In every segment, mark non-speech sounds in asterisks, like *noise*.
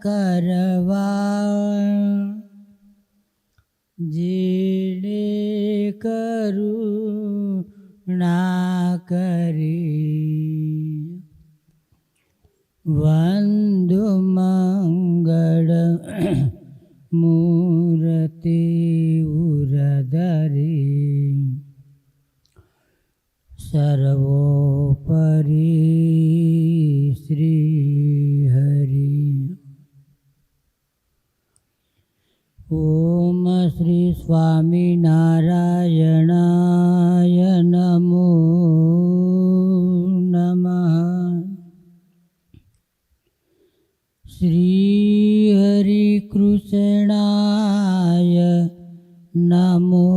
કરવા જેડે કરુણા કરી વંદુ મંગળ મૂર્તિ ઉરધરી સર્વોપરી શ્રી ઓમ શ્રી સ્વામિનારાયણાય નમો નમઃ શ્રી હરિકૃષ્ણાય નમો નમઃ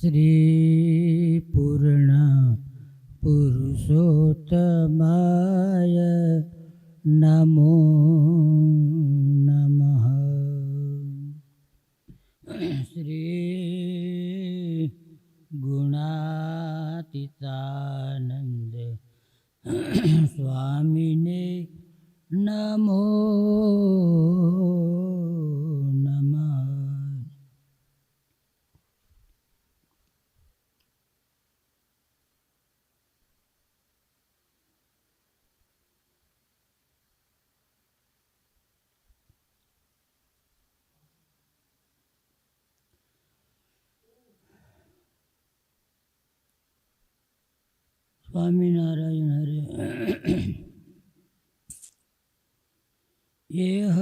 શ્રી સ્વામિનારાયણ હરે. એહ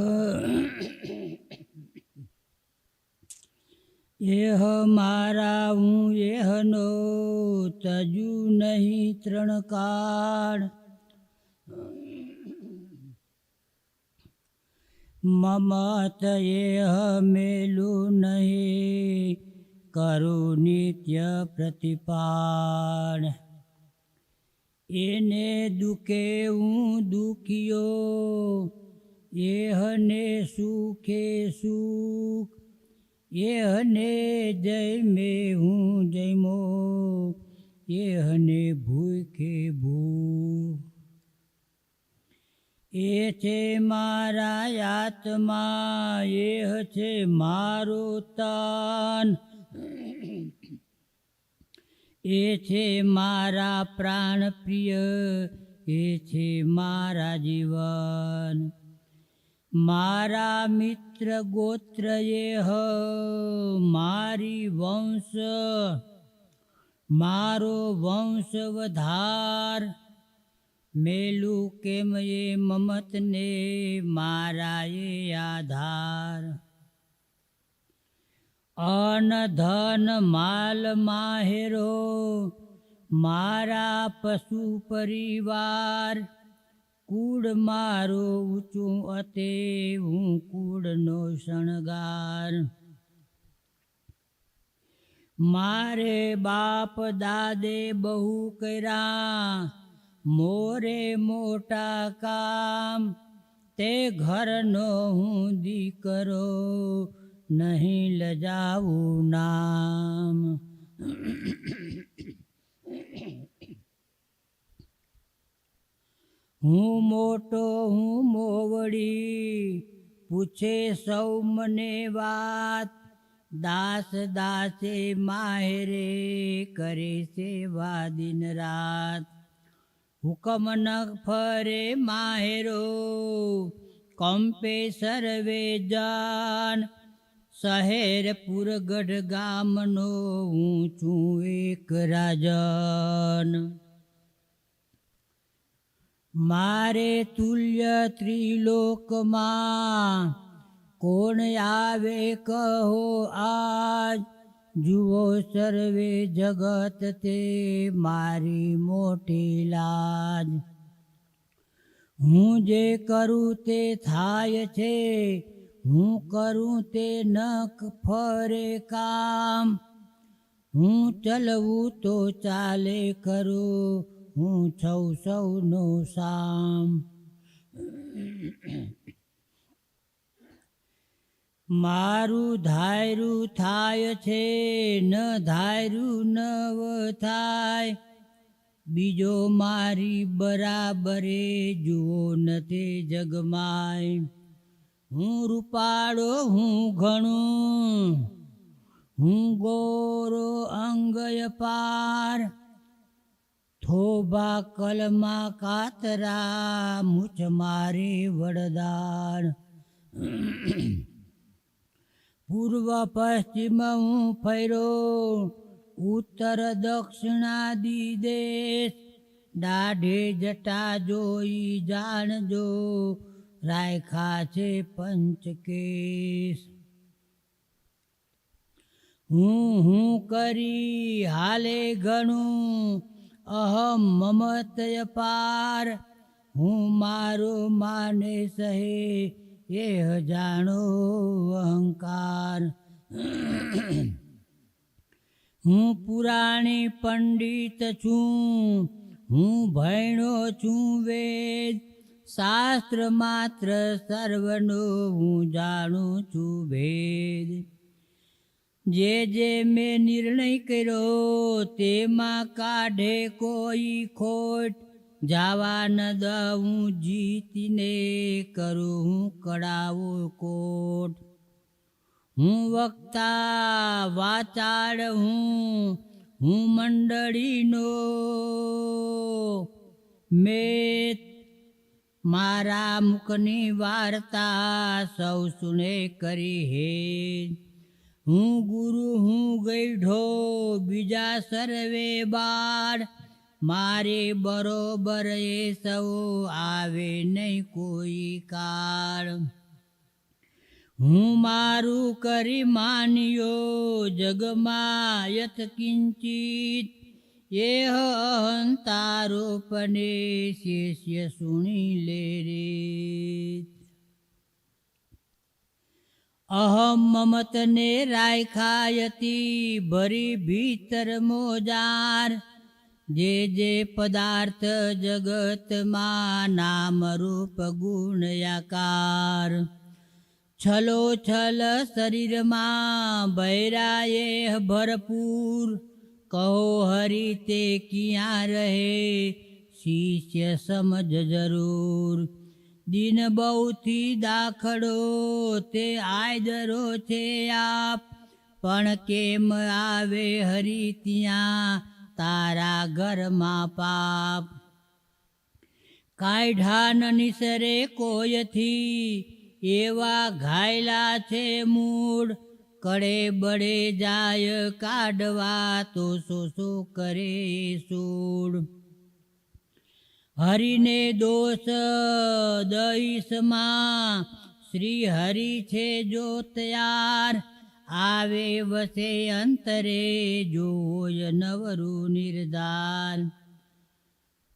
એહ મારા, હું એહનો તજુ નહીં ત્રણ કાળ મમત એહ મેલું નહીં, કરું નિત્ય પ્રતિપાળ. એને દુખે હું દુખ્યો, એહને સુખે સુખ, એહને જય મે હું જયમો, એહને ભૂખે ભૂખ. એ છે મારા આત્મા, એહ છે મારો તાન. એ છે મારા પ્રાણ પ્રિય, એ છે મારા જીવન. મારા મિત્ર ગોત્ર એહ મારી વંશ, મારો વંશ વધાર મેલું કેમ એ મમતને, મારા એ આધાર. અન ધન માલ માહેરો, મારા પશુ પરિવાર. કુળ મારો ઊંચું અતે, હું કુળનો શણગાર. મારે બાપ દાદે બહુ કર્યા, મોરે મોટા કામ. તે ઘરનો હું દીકરો નહીં લજાવું નામ. હું મોટો, હું મોવડી, પૂછે સૌ મને વાત. દાસ દાસે માહેરે કરે સેવા દિન રાત. હુકમ ન ફરે માહેરો કંપે સર્વે જાન. શહેર પુરગઢ ગામનો હું છું એક રાજન. મારે તુલ્ય ત્રિલોકમાં કોણ આવે કહો આજ? જુઓ સર્વે જગત તે મારી મોટી લાજ. હું જે કરું તે થાય છે હું કરું તે નખ ફરે કામ. હું ચલવું તો ચાલે કરું હું છૌ સૌનો સામ. મારું ધાયરું થાય છે, ન ધાયરું નવ થાય. બીજો મારી બરાબરે જુઓ ન તે જગમાય. હું રૂપાળો, હું ઘણું, હું ગોરો અંગય પાર, થોભા કલમા કાતરા, મૂછ મારી વડદાર. પૂર્વ પશ્ચિમ હું ફર્યો, ઉત્તર દક્ષિણાદી દેશ. દાઢે જટા જોઈ જાણજો રાયખા છે પંચકેશ. હું હું કરી હાલે ઘણું, અહમ મમતય પાર. હું મારો માને સહે, એ જાણો અહંકાર. હું પુરાણી પંડિત છું, હું ભણ્યો છું વેદ. શાસ્ત્ર માત્ર સર્વનો હું જાણું છું ભેદ. જે જે મેં નિર્ણય કર્યો તેમાં કાઢે કોઈ ખોટ. જાવા ન દઉં, જીતીને કરું હું કડાવો કોટ. હું વક્તા વાચાળ હું હું મંડળીનો. મેં મારા મુખની વાર્તા સૌ સુને કરી હે. હું ગુરુ, હું ગઈઢો બીજા સર્વે બાળ. મારે બરોબર એ સૌ આવે નહીં કોઈ કાળ. હું મારું કરી માન્યો જગમાં યથ કિંચિત. એ અહંતારોપને શિષ્ય સુણી લે રે. અહમ મમતને રાયખાયતી ભરી ભીતર મોજાર. જે જે પદાર્થ જગતમાં નામ રૂપ ગુણયાકાર છલો છલ શરીરમાં બૈરાએ ભરપૂર. કહો હરી તે ક્યાં રહે? શિષ્ય સમજ જરૂર. દિન બહુથી દાખડો તે આયદરો છે આપ. પણ કેમ આવે હરી ત્યાં? તારા ઘરમાં પાપ. કાયઢા ન નિસરે કોયથી? એવા ઘાયલા છે મૂળ. કડે બડે જાય કાઢવા તો શું શું કરે સૂળ? હરિને દોષ દઈશમાં શ્રી હરિ છે જો તૈયાર, આવે વસે અંતરે જોય નવરું નિર્ધાર.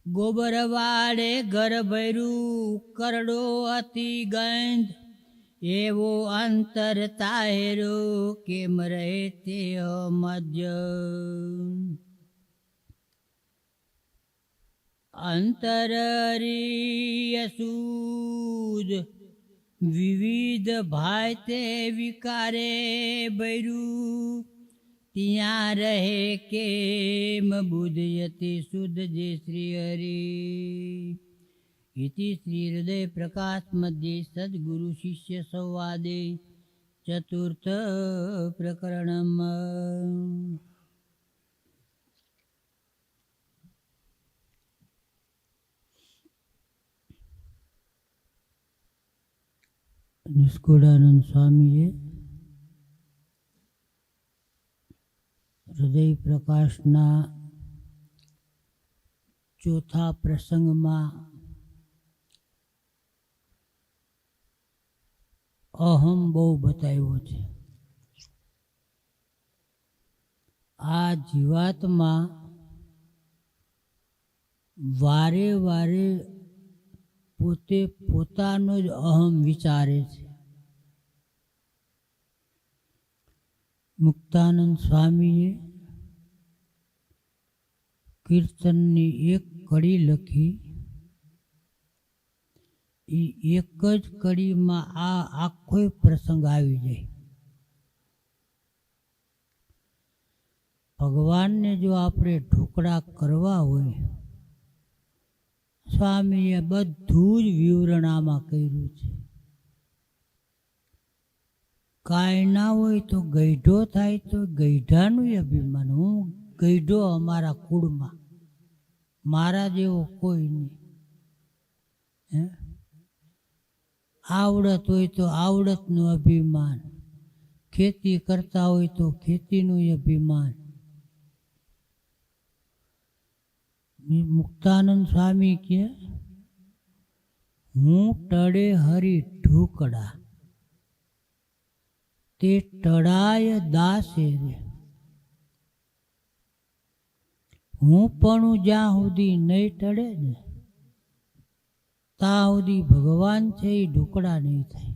ગોબર વાડે ઘર ભર્યું, કરડો અતિ ગંધ એવો અંતર તાહેરો કેમ રહે તે મધ્ય? અંતરીય સૂદ વિવિધ ભાઈ તે વિકારે બૈરું. ત્યાં રહે કેમ બુધયતી શુદ્ધ જે શ્રી હરિ? इति श्रीहृदयप्रकाशमध्ये सद्गुरुशिष्यसंवादे चतुर्थप्रकरणम् નિષ્કુળાનંદ સ્વામીએ હૃદય પ્રકાશના ચોથા પ્રસંગમાં અહમ બહુ બતાવ્યો છે. આ જીવાતમાં વારે વારે પોતે પોતાનો જ અહમ વિચારે છે. મુક્તાનંદ સ્વામીએ કીર્તનની એક કડી લખી એ એક જ કડીમાં આ આખો પ્રસંગ આવી જાય. ભગવાનને જો આપણે ઢોકળા કરવા હોય, સ્વામીએ બધું જ વિવરણ આમાં કર્યું છે. કાંઈ ના હોય તો ગઈઢો થાય તો ગઈઢાનું અભિમાન. હું ગઈઢો અમારા કુળમાં. મારા જેવો કોઈ નહીં. હે? આવડત હોય તો આવડતનું અભિમાન. ખેતી કરતા હોય તો ખેતીનું અભિમાન. મુક્તાનંદ સ્વામી કે, હું ટળે હરી ઢૂકડા તે ટળાય દાસે હું પણ જ્યાં સુધી નહીં ટળે ને ત્યાં સુધી ભગવાન છે, એ ઢોકળા નહીં થાય.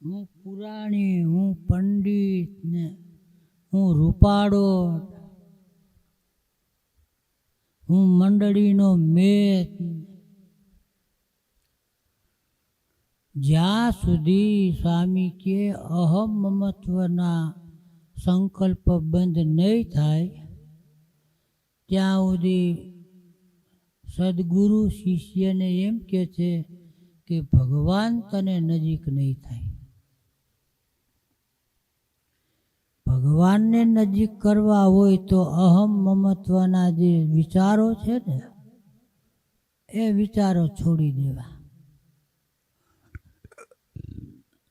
હું પુરાણી, હું પંડિત ને હું રૂપાળો. હું મંડળીનો મેત જ્યાં સુધી સ્વામી કે અહમ મમત્વના સંકલ્પ બંધ નહીં થાય, ત્યાં સુધી સદગુરુ શિષ્યને એમ કે છે કે ભગવાન તને નજીક નહીં થાય. ભગવાનને નજીક કરવા હોય તો અહમ મમત્વના જે વિચારો છે ને, એ વિચારો છોડી દેવા.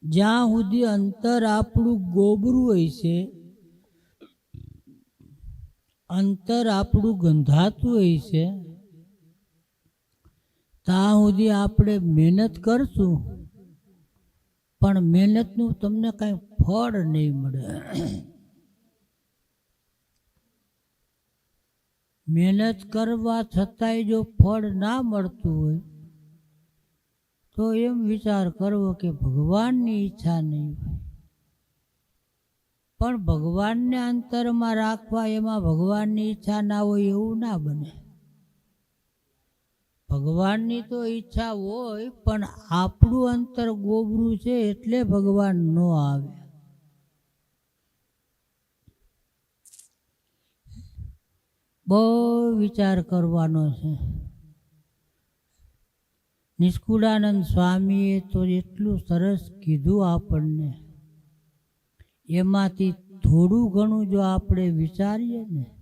જ્યાં સુધી અંતર આપણું ગોબરું છે, અંતર આપણું ગંધાતું હોય ત્યાં સુધી આપણે મહેનત કરશું. પણ મહેનતનું તમને કાંઈ ફળ નહીં મળે. મહેનત કરવા છતાંય જો ફળ ના મળતું હોય, તો એમ વિચાર કરવો કે ભગવાનની ઈચ્છા નહીં હોય. પણ ભગવાનને અંતરમાં રાખવા એમાં ભગવાનની ઈચ્છા ના હોય એવું ના બને. ભગવાનની તો ઈચ્છા હોય, પણ આપણું અંતર ગોબરું છે એટલે ભગવાન ન આવે. બહુ વિચાર કરવાનો છે. નિષ્કુળાનંદ સ્વામીએ તો એટલું સરસ કીધું આપણને. એમાંથી થોડું ઘણું જો આપણે વિચારીએ ને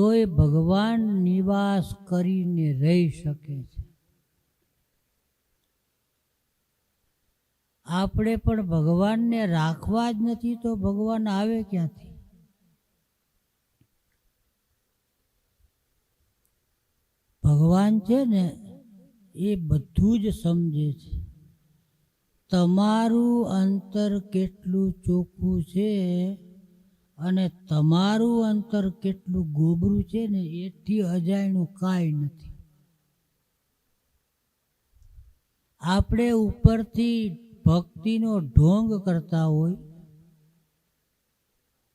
તો એ ભગવાન નિવાસ કરીને રહી શકે છે. આપણે પણ ભગવાનને રાખવા જ નથી તો ભગવાન આવે ક્યાંથી? ભગવાન છે ને, એ બધું જ સમજે છે. તમારું અંતર કેટલું ચોખ્ખું છે અને તમારું અંતર કેટલું ગોબરું છે ને, એથી અજાયણું કાંઈ નથી. આપણે ઉપરથી ભક્તિનો ઢોંગ કરતા હોય,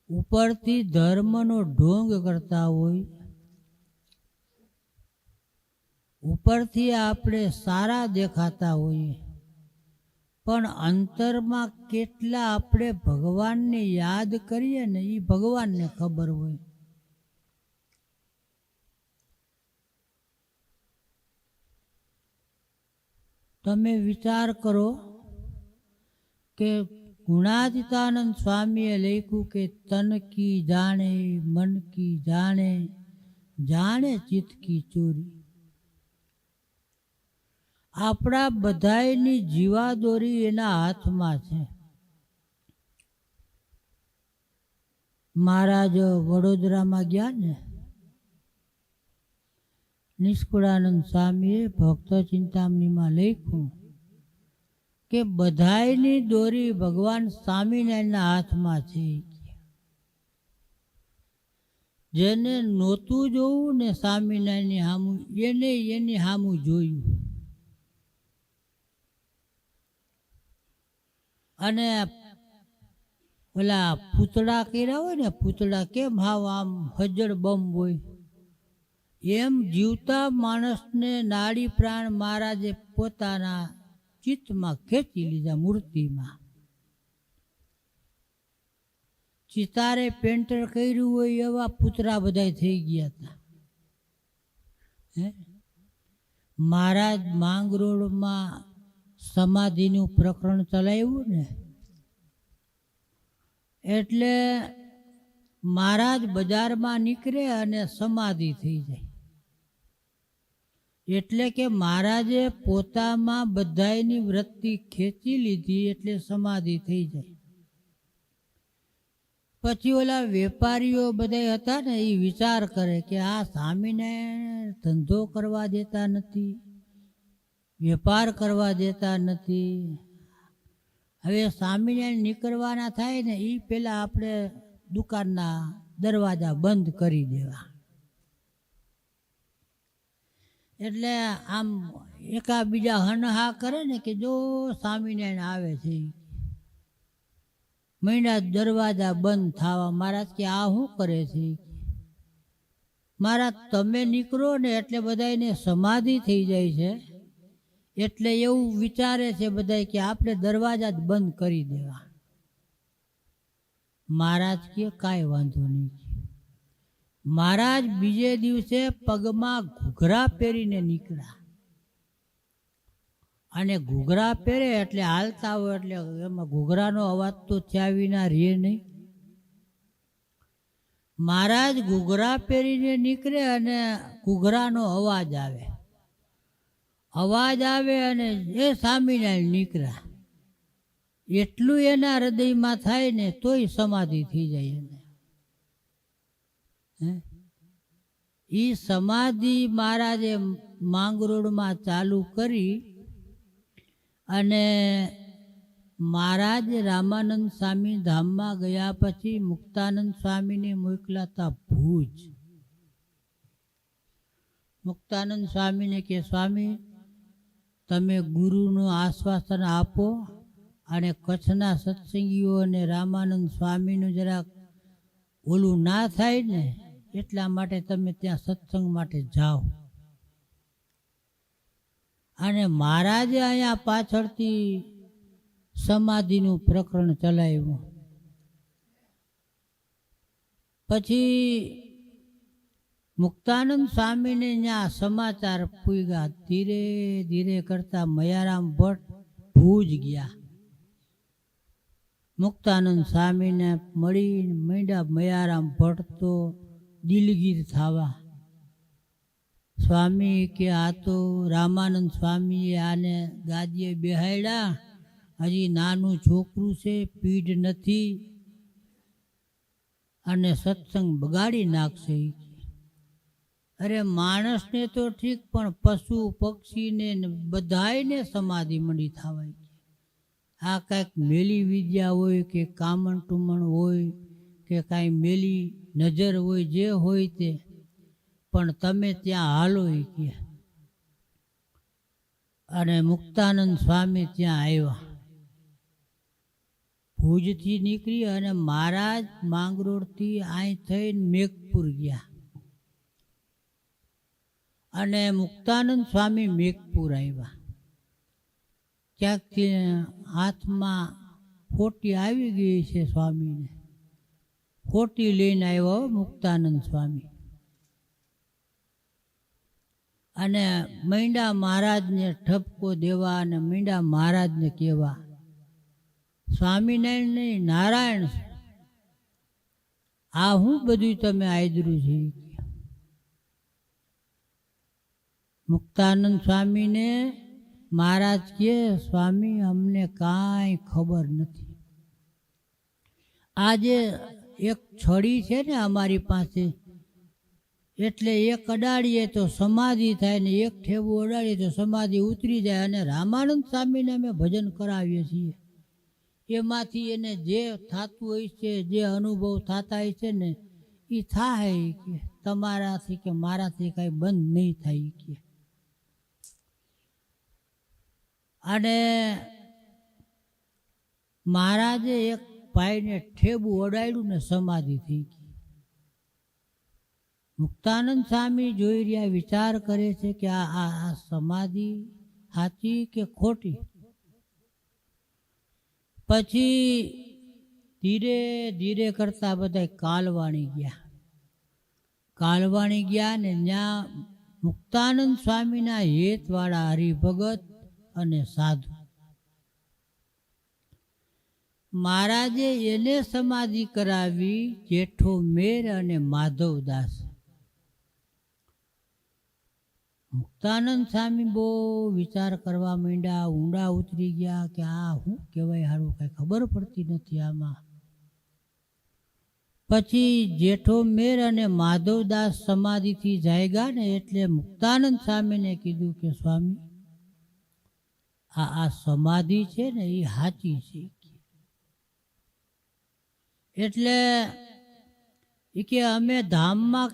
ઉપરથી ધર્મનો ઢોંગ કરતા હોય, ઉપરથી આપણે સારા દેખાતા હોઈએ પણ અંતરમાં કેટલા આપણે ભગવાનને યાદ કરીએ ને એ ભગવાનને ખબર હોય. તમે વિચાર કરો કે ગુણાતીતાનંદ સ્વામીએ લખ્યું કે તન કી જાણે, મન કી જાણે જાણે ચિત્ત કી ચોરી. આપણા બધાયની જીવાદોરી એના હાથમાં છે. મહારાજ વડોદરામાં ગયા ને, નિષ્કુળાનંદ સ્વામીએ ભક્ત ચિંતામણીમાં લખ્યું કે બધાયની દોરી ભગવાન સ્વામિનારાયણના હાથમાં છે. જેને નહોતું જોવું ને સ્વામિનારાયણની સામું એને એની સામું જોયું. અને ઓલા પૂતળા કર્યા હોય ને, પૂતળા કેમ હાવ આમ હજળ બમ હોય? એમ જીવતા માણસને નાડી પ્રાણ મહારાજે પોતાના ચિત્તમાં ખેંચી લીધા મૂર્તિમાં. ચિતારે પેન્ટર કર્યું હોય એવા પૂતળા બધા થઈ ગયા હતા હે? મહારાજ માંગરોળમાં સમાધિનું પ્રકરણ ચલાવ્યું ને? એટલે મહારાજ બજારમાં નીકળે અને સમાધિ થઈ જાય. એટલે કે મહારાજે પોતામાં બધાયની વૃત્તિ ખેંચી લીધી એટલે સમાધિ થઈ જાય. પછી ઓલા વેપારીઓ બધા હતા ને એ વિચાર કરે કે આ સ્વામીને ધંધો કરવા દેતા નથી. વેપાર કરવા દેતા નથી. હવે સ્વામિનારાયણ નીકળવાના થાય ને એ પહેલાં આપણે દુકાનના દરવાજા બંધ કરી દેવા. એટલે આમ એકાબીજા હનહા કરે ને કે જો સ્વામિનારાયણ આવે છે. મહિના દરવાજા બંધ થવા મહારાજ કે આ શું કરે છે? મહારાજ, તમે નીકળો ને એટલે બધાને સમાધિ થઈ જાય છે. એટલે એવું વિચારે છે બધા કે આપણે દરવાજા જ બંધ કરી દેવા. મહારાજ કે કાંઈ વાંધો નહીં. મહારાજ બીજે દિવસે પગમાં ઘૂઘરા પહેરીને નીકળ્યા. અને ઘૂઘરા પહેરે એટલે હાલતા હોય એટલે એમાં ઘૂઘરાનો અવાજ તો થયા વિના રહે નહીં. મહારાજ ઘૂઘરા પહેરીને નીકળે અને ઘૂઘરાનો અવાજ આવે. અવાજ આવે અને એ સ્વામિનારાયણ નીકળ્યા. એટલું એના હૃદયમાં થાય ને તોય સમાધિ થઈ જાય એને. એ સમાધિ મહારાજે માંગરોળમાં ચાલુ કરી અને મહારાજ રામાનંદ સ્વામી ધામમાં ગયા પછી મુક્તાનંદ સ્વામીને મોકલાતા ભુજ. મુક્તાનંદ સ્વામીને કે, સ્વામી તમે ગુરુનું આશ્વાસન આપો અને કચ્છના સત્સંગીઓ અને રામાનંદ સ્વામીનું જરાક ઓલું ના થાય ને, એટલા માટે તમે ત્યાં સત્સંગ માટે જાઓ. અને મહારાજે અહીંયા પાછળથી સમાધિનું પ્રકરણ ચલાવ્યું. પછી મુક્તાનંદ સ્વામીને ત્યાં સમાચાર પૂગ્યા. ધીરે ધીરે કરતા મયારામ ભટ્ટ ભૂજ ગયા. મુક્તાનંદ સ્વામીને મળી માંડ્યા મયારામ ભટ્ટ તો દિલગીર થવા. સ્વામી કે, આ તો રામાનંદ સ્વામીએ આને ગાદીએ બેહાડ્યા હજી નાનું છોકરું છે, પીઢ નથી. અને સત્સંગ બગાડી નાખશે. અરે માણસને તો ઠીક, પણ પશુ પક્ષીને બધાયને સમાધિ મંડી થવાય છે. આ કાંઈક મેલી વિદ્યા હોય કે કામણ ટુમણ હોય કે કાંઈ મેલી નજર હોય જે હોય તે, પણ તમે ત્યાં હાલો કે. અને મુક્તાનંદ સ્વામી ત્યાં આવ્યા. ભુજથી નીકળી અને મહારાજ માંગરોળથી અહીં થઈને મેઘપુર ગયા. અને મુક્તાનંદ સ્વામી મેઘપુર આવ્યા. ક્યાંકથી હાથમાં ફોટી આવી ગઈ છે સ્વામીને. ફોટી લઈને આવ્યો મુક્તાનંદ સ્વામી. અને મૈંડા મહારાજને ઠપકો દેવા અને મૈંડા મહારાજને કહેવા, સ્વામિનારાયણ નહીં નારાયણ આ હું બધું તમે આદર્યું છે ઈ કે. મુક્તાનંદ સ્વામીને મહારાજ કે, સ્વામી, અમને કાંઈ ખબર નથી. આ જે એક છડી છે ને અમારી પાસે, એટલે એક અડાડીએ તો સમાધિ થાય ને એક ઠેવું અડાડીએ તો સમાધિ ઉતરી જાય અને રામાનંદ સ્વામીને અમે ભજન કરાવીએ છીએ. એમાંથી એને જે થતું હોય છે, જે અનુભવ થતા હોય છે ને એ થાય કે, તમારાથી કે મારાથી કાંઈ બંધ નહીં થાય કે. અને મહારાજે એક ભાઈને ઠેબું ઓડાડ્યું ને સમાધિ થઈ ગઈ. મુક્તાનંદ સ્વામી જોઈ રહ્યા, વિચાર કરે છે કે આ આ સમાધિ સાચી કે ખોટી? પછી ધીરે ધીરે કરતા બધા કાલવાણી ગયા. કાલવાણી ગયા ને ત્યાં મુક્તાનંદ સ્વામીના હેતવાળા હરિભગત અને સાધુ. મહારાજે એને સમાધિ કરાવી જેઠો મેર અને માધવદાસ. મુક્તાનંદ સ્વામી બહુ વિચાર કરવા માંડ્યા, ઊંડા ઉતરી ગયા કે આ શું કહેવાય, હારું કઈ ખબર પડતી નથી આમાં. પછી જેઠો મેર અને માધવદાસ સમાધિથી જાયગા ને એટલે મુક્તાનંદ સ્વામીને કીધું કે સ્વામી આ આ સમાધિ છે ને એ સાચી છે. એટલે એ કે અમે ધામમાં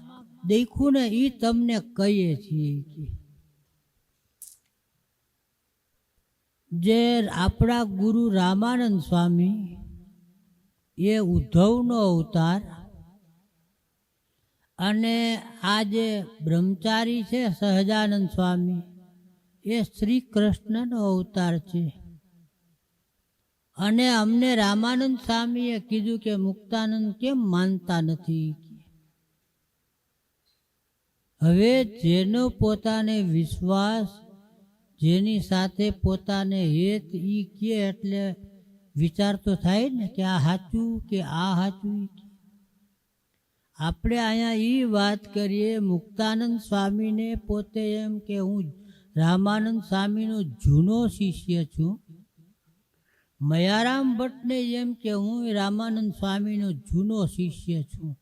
દેખ્યું ને એ તમને કહીએ છીએ કે જે આપણા ગુરુ રામાનંદ સ્વામી એ ઉદ્ધવનો અવતાર અને આ જે બ્રહ્મચારી છે સહજાનંદ સ્વામી એ શ્રી કૃષ્ણનો અવતાર છે. અને અમને રામાનંદ સ્વામીએ કીધું કે મુક્તાનંદ કેમ માનતા નથી? હવે જેનો પોતાને વિશ્વાસ, જેની સાથે પોતાને હેત ઈ કે એટલે વિચાર તો થાય ને કે આ સાચું કે આ સાચું આપણે અહીંયા એ વાત કરીએ, મુક્તાનંદ સ્વામીને પોતે એમ કે હું રામાનંદ સ્વામીનો જૂનો શિષ્ય છું. મયારામ ભટ્ટને એમ કે હું રામાનંદ સ્વામીનો જૂનો શિષ્ય છું.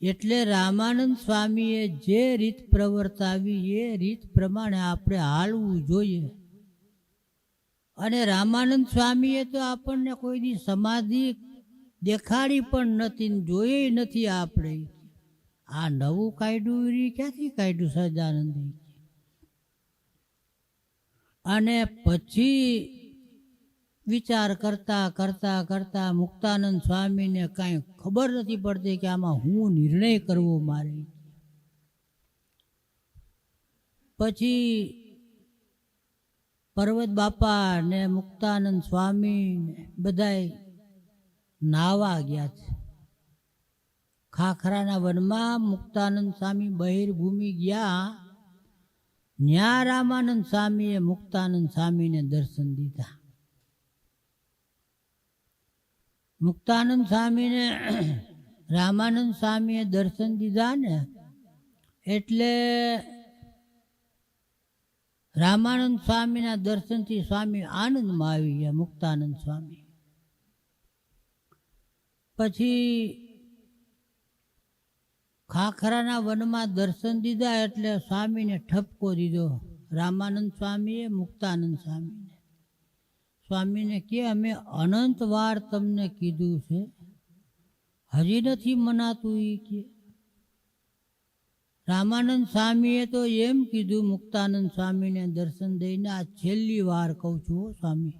એટલે રામાનંદ સ્વામીએ જે રીત પ્રવર્તાવી, એ રીત પ્રમાણે આપણે હાલવું જોઈએ. અને રામાનંદ સ્વામીએ તો આપણને કોઈની સમાધિ દેખાડી પણ નથી જોઈ નથી આપણે. આ નવું કાઢ્યું એ ક્યાંથી કાઢ્યું સજાનંદ અને પછી વિચાર કરતા કરતા કરતા મુક્તાનંદ સ્વામીને કાંઈ ખબર નથી પડતી કે આમાં હું નિર્ણય કરવો મારે. પછી પર્વત બાપા ને મુક્તાનંદ સ્વામી બધાય નાવા ગયા છે. ખાખરાના વનમાં મુક્તાનંદ સ્વામી બહિર્ભૂમિ ગયા ન્યા રામાનંદ સ્વામીએ મુક્તાનંદ સ્વામીને દર્શન દીધા. મુક્તાનંદ સ્વામીને *clears throat* રામાનંદ સ્વામીએ દર્શન દીધા ને એટલે રામાનંદ સ્વામીના દર્શનથી સ્વામી આનંદમાં આવી ગયા મુક્તાનંદ સ્વામી. પછી ખાખરાના વનમાં દર્શન દીધા એટલે સ્વામીને ઠપકો દીધો. રામાનંદ સ્વામીએ, મુક્તાનંદ સ્વામીને. સ્વામીને કે, અમે અનંત વાર તમને કીધું છે. હજી નથી મનાતું એ કે. રામાનંદ સ્વામીએ તો એમ કીધું, મુક્તાનંદ સ્વામીને દર્શન દઈને, આ છેલ્લી વાર કહું છું સ્વામી.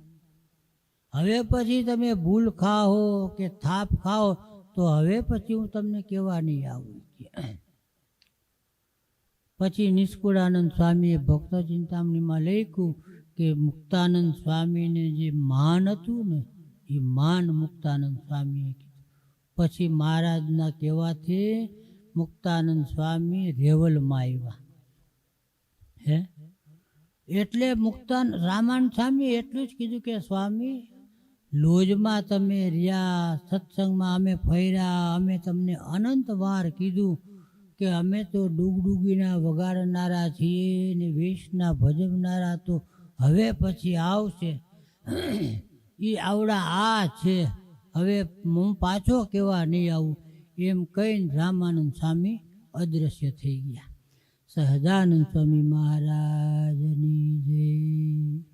હવે પછી તમે ભૂલ ખાઓ કે થાપ ખાઓ તો હવે પછી હું તમને કહેવા નહીં આવું પછી નિષ્કુળાનંદ સ્વામીએ ભક્ત ચિંતામણીમાં લખ્યું કે મુક્તાનંદ સ્વામીને જે માન હતું ને, એ માન મુક્તાનંદ સ્વામીએ કીધું. પછી મહારાજના કહેવાથી મુક્તાનંદ સ્વામી રેવલમાં આવ્યા. હે? એટલે મુક્તાન રામાન સ્વામી એટલું જ કીધું કે સ્વામી લોજમાં તમે રહ્યા, સત્સંગમાં અમે ફર્યા, અમે તમને અનંત વાર કીધું કે અમે તો ડૂગડૂગીના વગાડનારા છીએ ને વેશના ભજવનારા તો હવે પછી આવશે. એ આવડા આ છે. હવે હું પાછો કેવા નહીં આવું? એમ કહીને રામાનંદ સ્વામી અદૃશ્ય થઈ ગયા. સહજાનંદ સ્વામી મહારાજની જય.